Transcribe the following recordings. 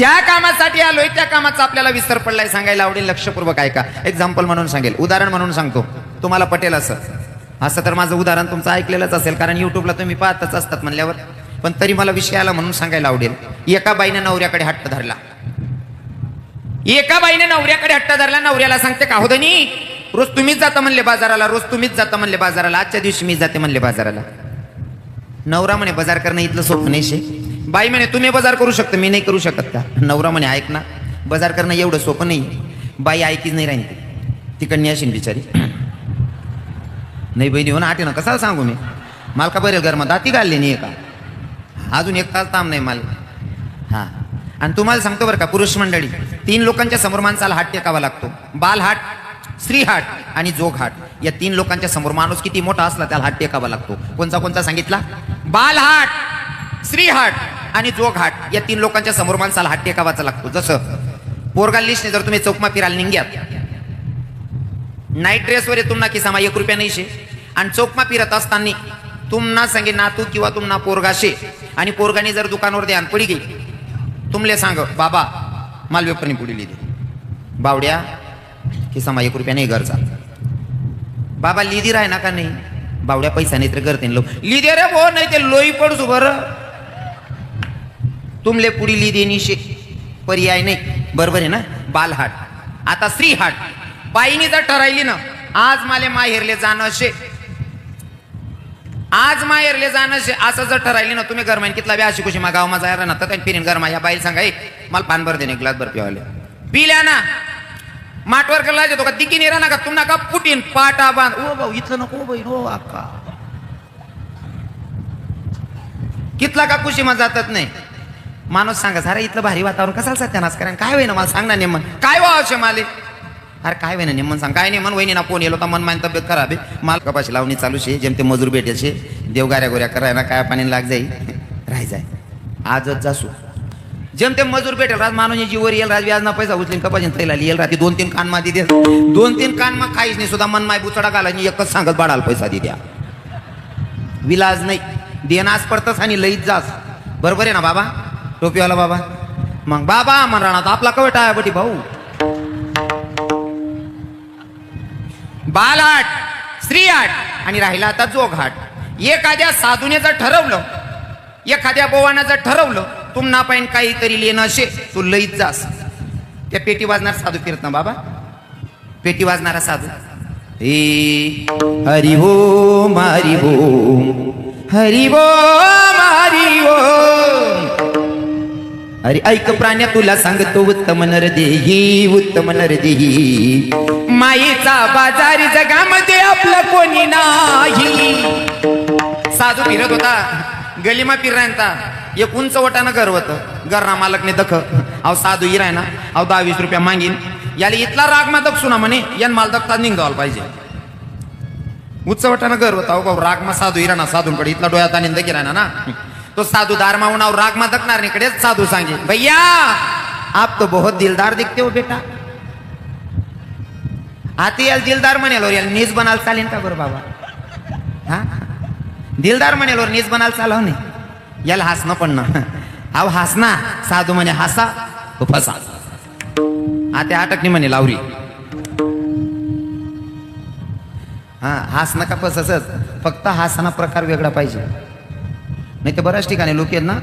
ज्या कामासाठी आलोय त्या कामाचा आपल्याला विसर पडलाय सांगायला आवडेल लक्षपूर्वक ऐका. एक्झाम्पल म्हणून सांगेल उदाहरण म्हणून सांगतो. तुम्हाला पटेल असं. असं तर माझं उदाहरण तुमचं ऐकलेलंच असेल कारण युट्यूबला तुम्ही पाहतच असतात म्हणल्यावर. पण तरी मला विषय आला म्हणून सांगायला आवडेल. एका बाईने नवऱ्याकडे हट्ट धरला. एका बाईने नवऱ्याकडे हट्ट धरला नवऱ्याला सांगते का होदनी रोज तुम्हीच जाता म्हणले बाजाराला रोज तुम्हीच जाता म्हणले बाजाराला. आजच्या दिवशी मी जाते म्हणले बाजाराला. नवरा म्हणे बाजार करणं इथलं सोपं नाही शे. बाई म्हणे तुम्ही बाजार करू शकता मी नाही करू शकत का नवरा म्हणे ऐक ना बाजार करणं एवढं सोपं नाही बाई ऐकीच नाही राहील तिकडनी असेल बिचारी. नाही बहिणी हो ना आटे ना कसा सांगू मी? मालका का घर घरमा दाती घालली नाही का अजून एक तास ताम नाही माल हा. आणि तुम्हाला सांगतो बरं का पुरुष मंडळी तीन लोकांच्या समोर माणसाला हात टेकावा लागतो. बाल हाट स्त्री हाट आणि जोग हाट. या तीन लोकांच्या समोर माणूस किती मोठा असला त्याला हात टेकावा लागतो. कोणता कोणता सांगितला? बाल हाट! श्रीहाट हाट आणि जोग हाट या तीन लोकांच्या समोर माणसाला हात टेकावाचा लागतो. जसं पोरगाल लिस्टने जर तुम्ही चौकमा फिरायला निघ्यात नाईट ड्रेसवर येतून ना की एक रुपया नाही शे आणि चौकमा फिरत असताना तुम्हाला सांगे नातू किंवा तुम्हाला पोरगा शे. आणि पोरगाने जर दुकानावर द्यान पडी गेली तुमले सांग बाबा मालवेपरनी पुढे लिहिली बावड्या की समा एक रुपया नाही गरजा बाबा लिदी राह ना का नाही? बावड्या पैसा नाही तर करते लो. लिदे रे हो नाही ते लोई पडसू बरं. तुमले पुढी देणीशे पर्याय नाही. बरोबर आहे ना? बालहाट. आता स्त्रीहाट. बाईनी जर ठरायली ना आज माले माहेरले जाणं असे आज माहेरले जाणं असे असं जर ठरायली ना तुम्ही गरमाईन कितला बी अशी कुशी मा गाव माझा ना तर काही फिरीन गरमा या बाई सांगा मला पान भर दे ग्लास भर पिवाले. पिल्या ना माटवर करला येतो का? दिकी निरा ना का? तुम्हाला का फुटीन पाटा बांध. ओ भाऊ इथलं नको बाई हो अक्का कितला का कुशीमा जातात नाही? माणूस सांगा सारा इथलं भारी वातावरण कसाल सत्यानाश कारण काय होईना? मला सांग ना नेमन काय व्हा असे माले अरे काय होईना नेमन सांग. काय नेमन वहिनी ना फोन येलो तर मन मान तब्येत खराब आहे. माल कपाशी लावणी चालू शे जेमते मजूर भेटेल शे. देव गाऱ्या गोऱ्या कराय ना काय पाणी लाग जाई. राह जाय. आजच जासू. जेमते मजूर भेटेल राज माणूस जीवर येईल राज व्याज ना पैसा उचलीन कपाशी तैला येईल राहते दोन तीन कान मा दे. दोन तीन कान मग काहीच नाही सुद्धा मन माय बुचडा घालायची एकच सांगत बाळाला पैसा दे द्या. विलाज नाही. देनास पडतस आणि लईत जास. बरोबर आहे ना बाबा? टोपीवाला बाबा. मग बाबा म्हण आपला कवट आहे बटी भाऊ. बालहाट स्त्री आणि राहिला आता जोगहाट एखाद्या साधूने जर ठरवलं एखाद्या बोवानं जर ठरवलं तुम्हाला पण काहीतरी लिहिणं असे तू लईत जास. त्या पेटी वाजणार साधू फिरत ना बाबा. पेटी वाजणारा साधू. ए हरि हो मारी हो. हरि हो मारी हो. अरे ऐक प्राण्या तुला सांगतो उत्तम नर देही उत्तम नर देही मायेचा बाजार जगामध्ये आपलं कोणी नाही. साधू फिरत होता गलिमा फिरायचा एक उंच वटानं घर होतं. घरना मालकने दख. अहो साधू हिराय ना अहो दहा वीस रुपया मागीन. याला इथला राग मा दखसू ना म्हणे यान माल दखता निघावला पाहिजे. उंच वटानं घर होता. राग मा साधू हिराणा साधूंकडे इथला डोळ्यात आणि दगी राहणार ना. तो साधू दार उन्हावर राग मा दखणार इकडेच साधू सांगे भैया आप तो बहुत दिलदार दिखते हो बेटा. आती याल दिलदार म्हणेल याल नीज बनाल चालेल का बरं बाबा? हा? दिलदार म्हणेल नीज बनाल चालव नाही. याला हसणं पण ना. अहो हसना. साधू म्हणे हसा तो फसा. आता अटकणी म्हणे लावरी. हा हसणं का फसच फक्त हसना प्रकार वेगळा पाहिजे. नाही तर बऱ्याच ठिकाणी लोक आहेत ना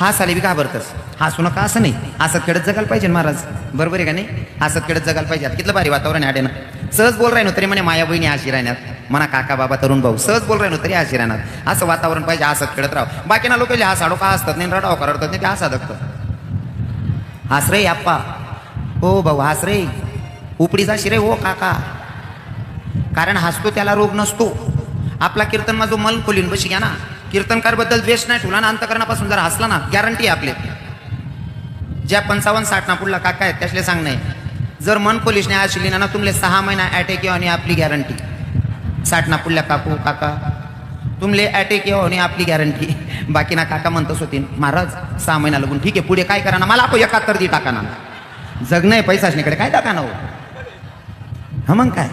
हास आले बी घाबरतस हसू नका असं नाही. हसत खेळत जगायला पाहिजे महाराज. बरोबर आहे का नाही? हसत खेळत जगायला पाहिजे. कितलं भारी वातावरण आहे ना सहज बोल राहिनो तरी म्हणे माया बहिणी हशी राहण्यात. म्हणा काका बाबा तरुण भाऊ. सहज बोल राहिनो तरी हशी राहणार असं वातावरण पाहिजे हसत खेळत राहा. बाकीना लोक हसाडो का हसतात नाही रडाव का रडतात नाही ते हसा दगतात हास रे आप्पा. हो भाऊ हास रे. उपडीचा शिरे हो काका. कारण हसतो त्याला रोग नसतो. आपला कीर्तन जो मन खोलीन बशी घ्या ना. कीर्तनकारबद्दल द्वेष नाही ठेवला ना अंतकरणापासून जर हसला ना. गॅरंटी आपले. ज्या पंचावन्न साठ ना पुढला काका आहेत त्यासले सांग नाही. जर मन खोलीस नाही हसली ना तुमले सहा महिना अटॅक येऊ आणि आपली गॅरंटी साठ ना पुढल्या काकू काका. तुमले अटॅक येऊ आणि आपली गॅरंटी बाकी ना काका म्हणतच होती महाराज सहा महिना लागून ठीक आहे पुढे काय करा ना? मला आपण एकाहत्तर दी टाका ना. जग नाही पैसाशनीकडे काय टाका ना हो? हा मग काय?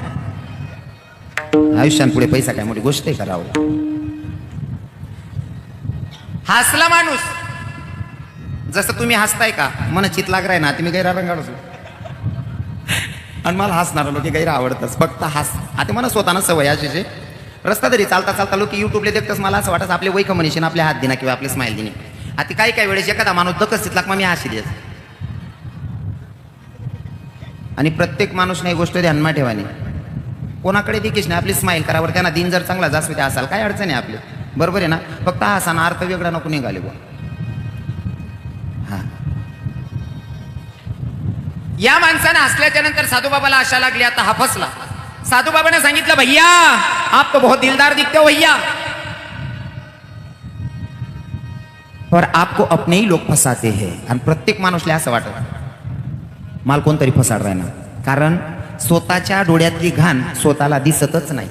आयुष्यात पुढे पैसा काय? मोठी गोष्ट आहे करावं. हसला माणूस. जसं तुम्ही हसताय का? मन चित लागराय ना तुम्ही गैरा रंगाळ आणि मला हसणार लोक गैरा आवडतच. फक्त हस. आता मला स्वतःनं सवय अशी रस्ता तरी चालता चालता लोक युट्यूबला देखतच. मला असं वाटत आपले वैक मनीषीन आपले हात दिना किंवा आपले स्माईल दिने. आता काही काही वेळेस एखादा माणूस दकस तिथला मग मी हाशी देत आणि प्रत्येक माणूस नाही गोष्ट ध्यानमा ठेवानी कोणाकडे देखील नाही आपली स्माईल करावर त्यांना दिन जर चांगला जास्त असाल काय अडचण आहे आपली? बरोबर आहे ना? फक्त हा सण अर्थ वेगळा नको निघाले बा हा. या माणसानं हसल्याच्या नंतर साधूबाबाला आशा लागली आता हा फसला. साधूबाबाने सांगितलं भैया आप तो बहुत दिलदार दिखते हो भैया. पर आपको अपने ही लोक फसाते हैं। आणि प्रत्येक माणूसला असं वाटत. माल कोणतरी फसाड राहणार कारण स्वतःच्या डोळ्यातली घाण स्वतःला दिसतच नाही.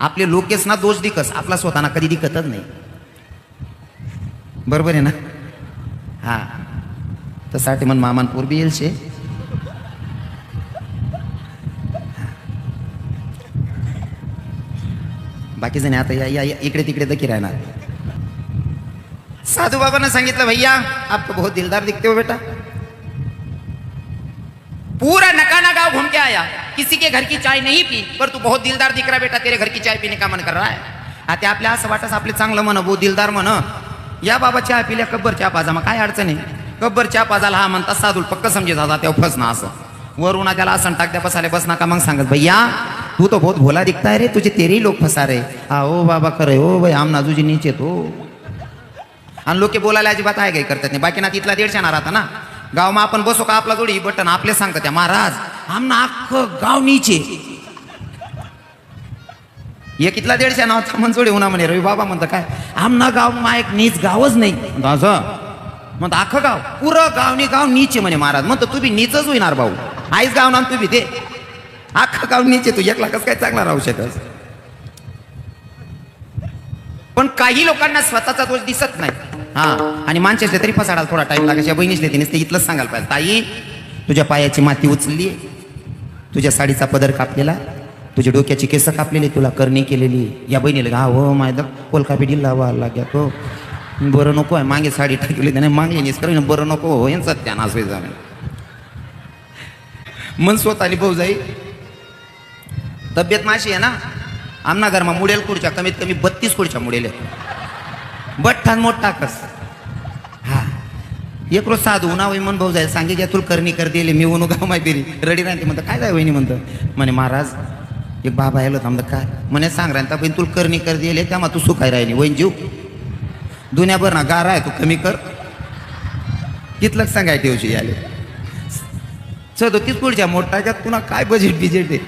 आपले लोकेस ना दोष दिकस. आपला स्वतःना कधी दिकतच नाही. बरोबर आहे ना? हा. तसाठी मन मामान पूर्वी येईल शे बाकी जण आता या, या या- इकडे तिकडे दखी राहणार. साधू बाबांना सांगितलं भैया आप तो बहुत दिलदार दिखते हो बेटा. पूरा नकाना गांव घूम के आया. किसी के घर की चाय नहीं पी पर तू बहुत दिलदार दिख रहा बेटा तेरे घर की चाय पीने का मन कर रहा है। आता आपल्या असं वाटस आपले चांगलं म्हण बो दिलदार म्हण. या बाबा चहा पिल्या कब्बर चहा पाजा मग काय अडचण आहे? कब्बर चहा पाजाला हा म्हणता साधू पक्क समजे जाता तेव्हा फस ना असं. वरून त्याला असं टाकत्या बसाले बस नका मग सांगत भैया तू तो बहुत भोला दिखता है रे तुझे तेरे लोक फसा रे. हा ओ बाबा खरं ओ भाई आम नाजूजी नीचे तो आणि लोक बोलायला अजिबात आहे काही करतात नाही. बाकी ना तिथला दीडशे ना राहता ना. गावमा आपण बसो का आपला जोडी? बटन आपले सांगतात त्या महाराज. आमना अख्खं गाव नीचे. एक इथला दीडशे नावाचा मन जोडी उन्हा म्हणे रवी बाबा म्हणतं काय आमना गाव मा एक नीच गावच नाही. असं म्हणतो अख्खं गाव पुरं गाव नी गाव नीचे म्हणे महाराज. म्हणतो तू बी नीचच होईनार भाऊ. आईच गाव ना तू बी ते अख्खं गाव नीचे तू एकला कसं काय चांगला राहू शकस पण काही लोकांना स्वतःचा दोष दिसत नाही. हा आणि माणसाचे तरी फसाडायला थोडा टाइम लागायच्या बहिणीसले तिने ते इथलंच सांगायला पाहिजे. ताई तुझ्या पायाची माती उचलली. तुझ्या साडीचा पदर कापलेला. तुझ्या डोक्याची केस कापलेली. तुला करणी केलेली. या बहिणीला हा हो मायदा कोलकापी दिला लावा लाग्या तो. बरं नको आहे. मागे साडी टाकली त्याने. मागली निस बरं नको. हो यांचा त्या नास जाणे मन स्वतःली भाऊ जाई. तब्येत माशी आहे ना? आमना घरमा मुडेल खुर्च्या. कमीत कमी बत्तीस खुर्च्या मुडेल बठ्ठान मोठा कस. एक रोज साधू उन्हा वही मन भाऊ जाय सांगे घ्या तुला करणी कर दिले मी उन्हू गाव माहिती रडी राहते म्हणतं काय जाय वहिनी? म्हणतं म्हणे महाराज एक बाबा आलो होता म्हणतं काय? म्हणे सांग राहता पण तुला करणी कर दिले त्यामा तू सुखाय राहिली. वहीन जीव. दुनियाभर ना गारा आहे तू कमी कर. कितलं सांगाय ठेवशी आले सदोतीस पुढच्या मोठाच्यात पुन्हा काय बजेट बिजेट आहे?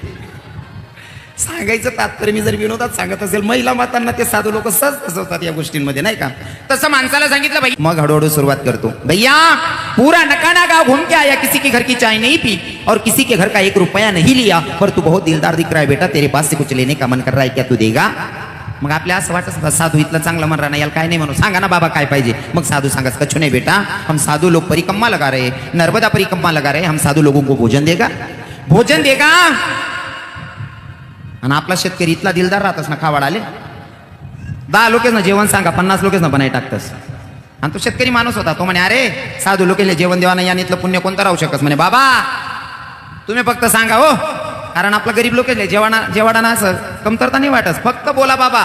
सांगायचं तात्पर्य मी जर विनोदात सांगत असेल महिला मातांना ते साधू लोक सहज फसवतात या गोष्टींमध्ये नाही का? तसं माणसाला सांगितलं भाई मग हळूहळू सुरुवात करतो. भैया पूरा नकाना गांव घूम के आया किसी के घर की चाय नहीं पी और किसी के घर का एक रुपया नहीं लिया पर तू बहुत दिलदार दिख रहा है बेटा तेरे पास से कुछ लेने का मन कर रहा है क्या तू देगा? मग आपल्या असं वाटत साधू इथलं चांगलं मन राहणार याला काय नाही म्हणून सांगा ना बाबा काय पाहिजे. मग साधू सांगा कछु नाही बेटा हम साधू लोग परिकम्मा लगा रहे नर्मदा परिकम्मा लगा रहे हम साधू लोगों को भोजन देगा. भोजन देगा? आणि आपला शेतकरी इथला दिलदार राहतस ना खावाडाले दहा लोकेच ना जेवण सांगा पन्नास लोकेच ना बनाय टाकतस. आणि तो शेतकरी माणूस होता तो म्हणे अरे साधू लोकेले जेवण देवा नाही आणि इथलं पुण्य कोणतं राहू शकस म्हणे बाबा तुम्ही फक्त सांगा हो कारण आपलं गरीब लोकेले जेवणा जेवाडाना असं कमतरता नाही वाटत. फक्त बोला बाबा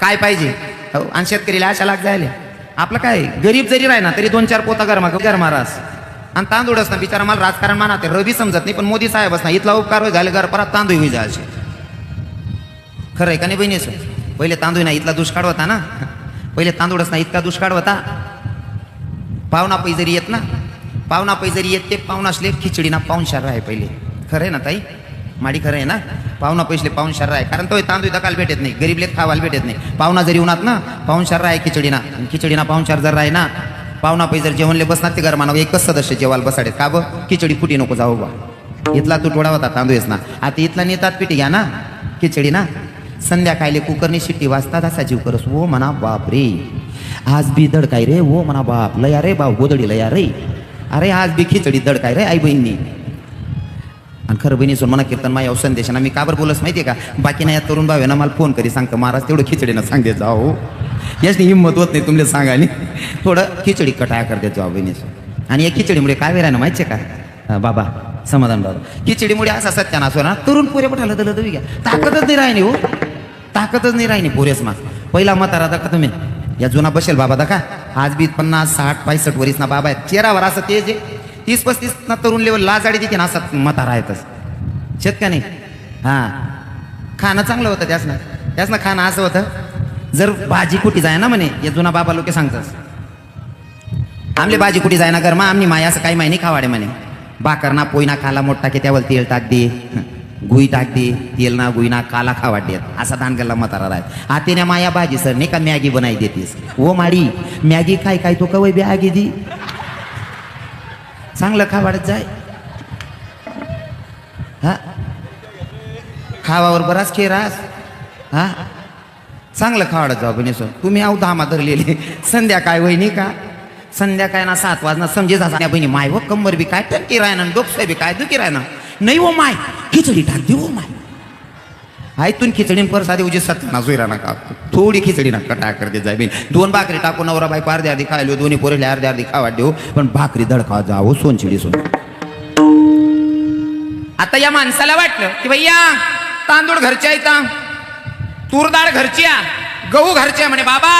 काय पाहिजे? हो आणि शेतकरीला अशा लाग जायला. आपलं काय गरीब जरी राहिना तरी दोन चार पोता गरमा गरमा रास आणि तांदूळच ना बिचारा मला राजकारण माना ते रवी समजत नाही पण मोदी साहेबच ना इथला उपकार होई झाले घर परत तांदूळ होईल जायचे. खरं आहे का नाही बहिणीचं पहिले तांदूळ ना इथला दुष्काळ होता ना. पहिले तांदूळच ना इतका दुष्काळ होता पाहुणा पै जरी येत ना पाहुणा पै जरी येत ते पाहुणासले खिचडी ना पाहुणशार आहे पहिले. खरं आहे ना ताई? माडी खरं आहे ना? पाहुणा पैसले पाहुणशार आहे कारण तो तांदूळ दकाल भेटत नाही गरीबले खावायला भेटत नाही. पाहुणा जरी उन्हात ना पाहुणशार आहे खिचडी ना. खिचडी ना पाहुणशार जर राही ना पाहुणा पै जर जेवणले बसणार ते घरमाना एकच सदस्य जेवायला बसाडे का ब? खिचडी फुटी नको जाऊ बा. इथला तुटवडा होता तांदूळच ना. आता इथला नेतात पिठी घ्या ना खिचडी ना. संध्याकाळी कुकरनी शिट्टी वाजतात असा जीव करस. ओ म्हणा बाप रे आज बी दडकाय रे. ओ म्हणा बाप लया रे बाप गोदडी लया रे. अरे आज बी खिचडी दडकाय रे आई बहिणी आणि खरं बहिणी सोन म्हणा कीर्तन माझ्या संदेशाना मी काबर बोलस माहितीये का? बाकी नाही या तरुण भाव ना मला फोन करी सांगतो महाराज तेवढं खिचडीनं सांगते जाओ याची हिंमत होत नाही तुमले सांगायला. थोडं खिचडी कटाया करते जॉबिनीच आणि या खिचडीमुळे काय वेळा ना माहिती आहे का बाबा समाधान बाबा. खिचडीमुळे असा सत्यानाश होणार. तरुण पुरे पठाला तर तुम्ही घ्या. ताकदच नाही राहिली हो. ताकदच नाही राहिली पोरेस मा पहिला म्हातारा दाखा तुम्ही. या जुना बसेल बाबा दाखा आज बी पन्नास साठ पायसठ वरीस ना बाबा आहे चेहरावर असं ते जे तीस पस्तीस ना तरुण लेवल लाजाडी देते ना असं म्हातारा येतच शेत का नाही? हां. खाणं चांगलं होतं त्यासनं. त्यासनं खाणं असं होतं. जर भाजी कुठे जाय ना म्हणे या जुना बाबा लोक सांगतात. आमले भाजी कुठे जाय ना गरमा मग माय असं काही माहिती खावाडे म्हणे. भाकर ना पोयना खाला मोठा की त्यावर तेल टाक दे. गुई टाक तेल ना गुई ना काला खावा देत असा दान केला म्हातारा राय. आतेने माया भाजी सर नाही का मॅगी बनाई देतीस? ओ माडी मॅगी खाय काय तो कवय आगी दी. चांगलं खावाडत जाय. हा? खावावर बराच खेरास हा? चांगलं खावाडत जाऊ बनेसो तुम्ही आऊ धामा धरलेले. संध्याकाळ वहिनी का? संध्याकाळ ना सात वाजना समजे जा बहिणी माय व कंबर बी काय टक्की राहणार डोकसाय बी काय दुखी राहणार नाही हो माय. खिचडी टाक दे माय. आयतून खिचडी साधे उजी सत्याना जुईरा नका थोडी खिचडी नका टाकर करते जाय दोन भाकरी टाकून नवरा बायको अर्धी अर्धी खायलो दोन्ही पोरेले अर्धी अर्धी खावा देऊ. पण भाकरी धडका जावं सोनचिडी सोन. आता या माणसाला वाटलं की भैया तांदूळ घरच्या आहेत तूर डाळ घरची या गहू घरचे म्हणे बाबा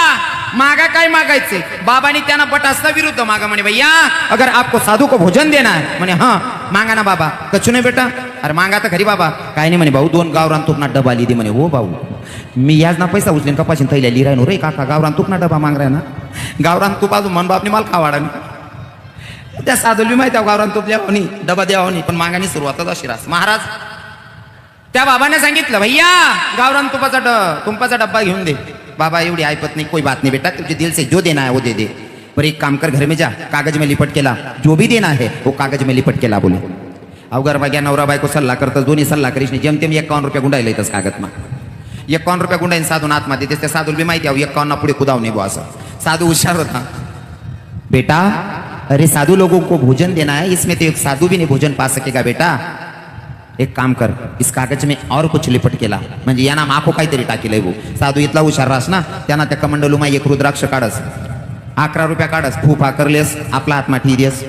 मागा काय मागायचे? बाबानी त्यांना बटासला विरुद्ध मागा म्हणे भैया अगर आपको साधू को भोजन देना है म्हणे हा मागा ना बाबा. कचू नाही बेटा अरे मागा तर खरी बाबा. काय नाही म्हणे भाऊ दोन गावरान तुकना डबा लिहिली म्हणे. हो भाऊ. मी याच ना पैसा उचलेन कपाशीन थैल्या लिहिराय नो रे काका. गावरान तुकना डबा मागराय ना. गावरान तूप अजून मन बापनी मला खावाडा त्या साधुली माहिती आहे हो, गावरान तूप द्यावं डबा द्यावं नाही पण मागानी सुरुवातच अशी रास. महाराज त्या बाबाने सांगितलं भैया गावरान तुपाचा ड तुपाचा डब्बा घेऊन दे. बाबा एवढी ऐपत नाही कोई बात नाही बेटा तुझे दिल से जो देना है वो दे दे. पर एक काम कर घर में जा कागज में लिपट केला. जो भी देना है वो कागज में लिपट केला बोले. अवघर बाग्या नवरा बायको सल्ला करतस दोन्ही सल्ला करीस जेम तेम एकावन्न रुपया गुंडायला येतस कागदमा. एकावन्न रुपया गुंडाईन साधून आत्मा देतेस त्या साधूला बी माहिती आहे एकावन्न पुढे कुदाव नाही असं. साधू हुशार होता. बेटा अरे साधु लोगों को भोजन देना है इसमें तो एक साधु भी नहीं भोजन पा सकेगा बेटा? एक काम कर इस कागज में और कुछ लिपट केला म्हणजे यांना माखो काहीतरी टाकेल भाऊ साधू इथला हुशार रास ना त्यांना त्या कमंडलुमा एक रुद्राक्ष काढस. अकरा रुपया काढस फूफ आकरलेस आपला आत्मा देस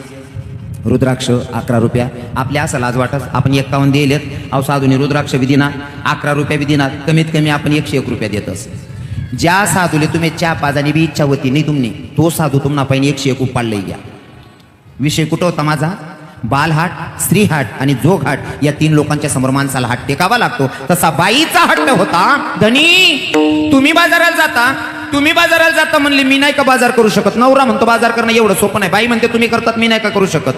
रुद्राक्ष अकरा रुपया. आपल्या असं लाज वाटत आपण एक्कावन्न दिलेत. अहो साधूने रुद्राक्ष बी दिना अकरा रुपया बी दिना कमीत कमी आपण एकशे एक रुपया देतस ज्या साधूले तुम्ही चा पाजाने बी इच्छा होती नाही तुम्ही तो साधू तुम्हाला पहिले एकशे एक उपाडले घ्या. विषय कुठं होता माझा? बालहाट स्त्रीहाट आणि जोघाट या तीन लोकांच्या समोर माणसाला हाट टेकावा लागतो. तसा बाईचा हट्ट होता धनी तुम्ही बाजाराला जाता. तुम्ही बाजाराला जाता म्हणले मी नाही का बाजार करू शकत? नवरा म्हणतो बाजार करणं एवढं सोपं नाही. बाई म्हणते तुम्ही करतात मी नाही का करू शकत?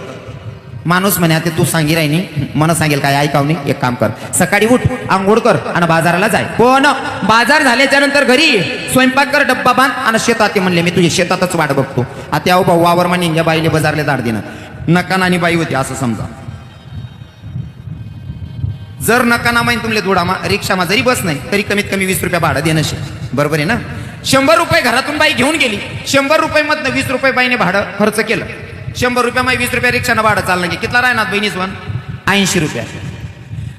माणूस म्हणे आता तू सांगी राहिनी मन सांगेल काय ऐकावणी एक काम कर. सकाळी उठ आंघोळ कर आणि बाजाराला जाय. हो कोण बाजार झाल्याच्यानंतर घरी स्वयंपाक कर डब्बा बांध आणि शेतात म्हणले मी तुझ्या शेतातच वाट बघतो. आता अहो भाऊ वावर म्हणे या बाईने बाजारला दाड देणं नकानानी बाई होती असं समजा. जर नकाना माहीन तुमले धुडामा रिक्षामा जरी बस नाही तरी कमीत कमी वीस रुपये भाडं देणं शे. बरोबर आहे ना. शंभर रुपये घरातून बाई घेऊन गेली शंभर रुपये मधनं वीस रुपये बाईने भाडं खर्च केलं शंभर रुपया माई वीस रुपया रिक्षानं भाडं चाललं की कितला राहणार बहिणीच वन? ऐंशी रुपया.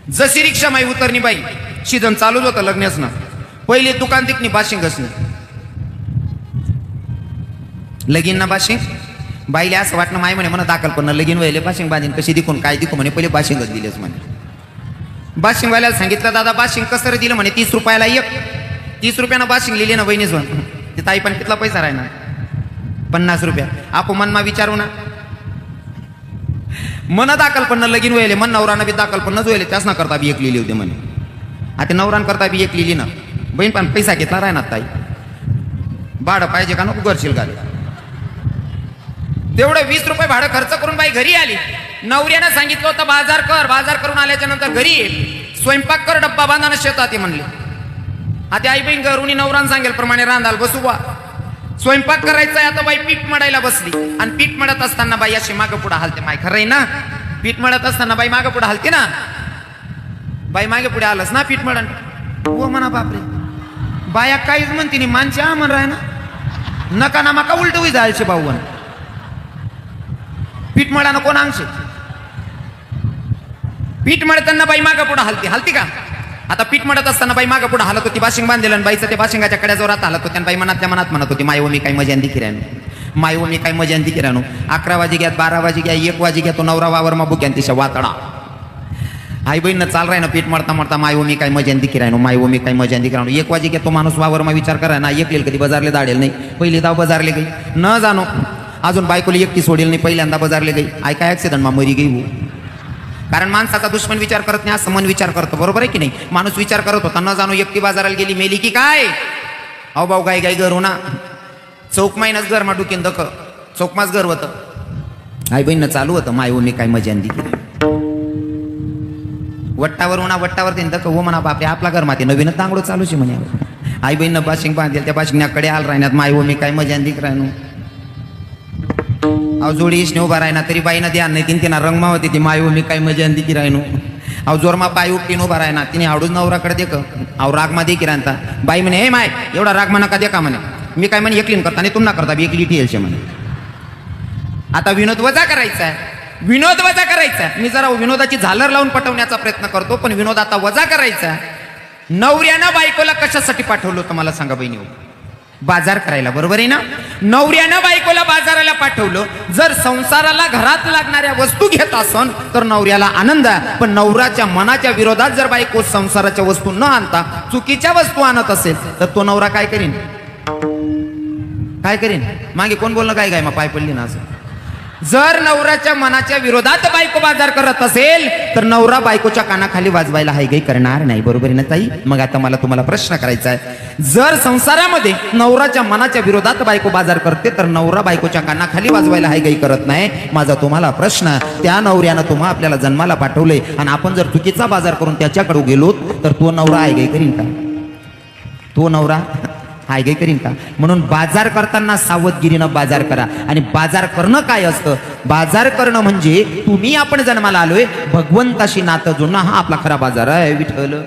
जशी रिक्षा माई उतरणी बाई शिजन चालूच होतं लग्नच. ना पहिले दुकान तिकनी बाशिंग नाही लगीन ना बाशिंग? बाईले असं वाटणं माय म्हणे म्हणा दाखल पण लगीन व्हायले बाशिंग बांधीन कशी दिकून काय दिकू म्हणे पहिले बाशिंगच दिलेच म्हणे. बाशिंगवाल्याला सांगितलं दादा बाशिंग कसं रे दिलं म्हणे तीस रुपयाला एक. तीस रुपयानं बाशिंग लिहिली ना बहिणीच म्हण ते ताई पण कितला पैसा राहणार? पन्नास रुपया. आपो मनमा विचारू ना. मन दाखल पण लगीन व्हायले मन नवरानं बी दाखल पण नच व्हायले त्याच ना करता बी एक लिहिली होती म्हणे. आता नवरान करता बी एक लिहिली ना. बहीण पण पैसा घेतला राहणार ताई. भाडं पाहिजे का नको घरशील का तेवढं वीस रुपये भाडं खर्च करून बाई घरी आली. नवऱ्यानं सांगितलं होतं बाजार कर बाजार करून आल्याच्यानंतर घरी स्वयंपाक कर डब्बा बांधानं शेतात म्हणले. आता आई बहीण घरून नवरान सांगेल प्रमाणे रांधाल बसू बा. स्वयंपाक करायचा आता बाई पीठ मडायला बसली. आणि पीठ मडत असताना बाई अशी मागं पुढे हालते. माय खरं आहे ना? पीठ मळत असताना बाई मागं पुढे हालते ना? बाई मागे पुढे आलंस ना पीठ मळण? हो म्हणा बापरे. बाया काहीच म्हणते नाही मानचे हा म्हण राय ना? नका ना माका उलट होई जायचे भाऊ पीठ मळानं कोण अंगशे पीठ मळताना बाई माग पुढे हलती. हलती का? आता पीठ म्हणत असताना बाई मागं पुढे हालत होती बाशिंग बांधलेलं आणि बाईचं ते बाशिंगाच्या कड्या जोरात हालत होत्या आणि बाई मनातल्या मनात म्हणत होती माय मी काय मजांदी किराणू माय मी काय मजांदी किराणू अकरा वाजी घ्या बारा वाजी घ्या एक वाजी घ्या तो नवरा वावर मा बुक्यान तिच्या वातडा. आई बहीण चाल राही ना पीठ मरता मरता माय मी काय मजांदी किरायनो माय मी काय मजांदी किराणू एक वाजी घ्या तो माणूस वावर मा विचार करा ना एक कधी बजारले दाडेल नाही पहिली दाव बजारले गई. न जाणो अजून बायकोली एकटी सोडेल नाही पहिल्यांदा बजारले गई. आय काय ॲक्सिडंट मा मरी गई हो? कारण माणसाचा दुश्मन विचार करत नाही असं मन विचार करतो. बरोबर आहे की नाही? माणूस विचार करत होता न जाणू एकटी बाजाराला गेली मेली की काय? अहो भाऊ गाय गाय घरू ना. चौक मायनच घर मा डुकीन चौकमाच घर होतं. आई बहीण चालू होतं माय मी काय दिली वट्टावर उन्हा वट्टावर देईन दख हो म्हणा बापरे आपला घर माते. नवीनच तांगडो चालूच म्हणे. आई बहीण बाशिंग बांधेल त्या बाशिंगण्याकडे आल राहण्यात माय मी काय मजांदी राहणू अहो जोडी इसने उभा राहिना तरी बाईनं ध्यान नाही तिने तिना रंग मावते ती माय मी काय मजा आणती की राहिनो. अहो जोरमा बाई उपटीन उभा राहिना तिने आवडून नवराकडे देख. अहो रागमा दे की राहता बाई म्हणे हे माय एवढा राग म्हणा का का म्हणे. मी काय म्हणे एकलीन करता आणि तुम ना करता बी एकली ठेलशे म्हणे. आता विनोद वजा करायचा आहे विनोद वजा करायचा आहे मी जरा विनोदाची झालर लावून पटवण्याचा प्रयत्न करतो पण विनोद आता वजा करायचा आहे नवऱ्यानं बायकोला कशासाठी पाठवलं होतं मला सांगा बहिणी बाजार करायला बरोबर आहे ना? नवऱ्यानं बायकोला बाजाराला पाठवलं. जर संसाराला घरात लागणाऱ्या वस्तू घेत असन तर नवऱ्याला आनंद आहे. पण नवऱ्याच्या मनाच्या विरोधात जर बायको संसाराच्या वस्तू न आणता चुकीच्या वस्तू आणत असेल तर तो नवरा काय करीन? काय करीन? मागे कोण बोलणं काय काय? मग पाय पडली ना असं. जर नवऱ्याच्या मनाच्या विरोधात बायको बाजार करत असेल तर नवरा बायकोच्या कानाखाली वाजवायला हाय काही करणार नाही. बरोबर आहे ना ताई? मग आता मला तुम्हाला प्रश्न करायचा आहे. जर संसारामध्ये नवराच्या मनाच्या विरोधात बायको बाजार करते तर नवरा बायकोच्या कानाखाली वाजवायला हाय काही करत नाही. माझा तुम्हाला प्रश्न त्या नवऱ्यानं तुम्हा आपल्याला जन्माला पाठवले आणि आपण जर चुकीचा बाजार करून त्याच्याकडे गेलो तर तो नवरा हाय काही करीन का? तो नवरा हाय गे करीन का? म्हणून बाजार करताना सावधगिरीनं बाजार करा. आणि बाजार करणं काय असतं? बाजार करणं म्हणजे तुम्ही आपण जन्माला आलोय भगवंताशी नातं जुळणं हा आपला खरा बाजार आहे विठ्ठल.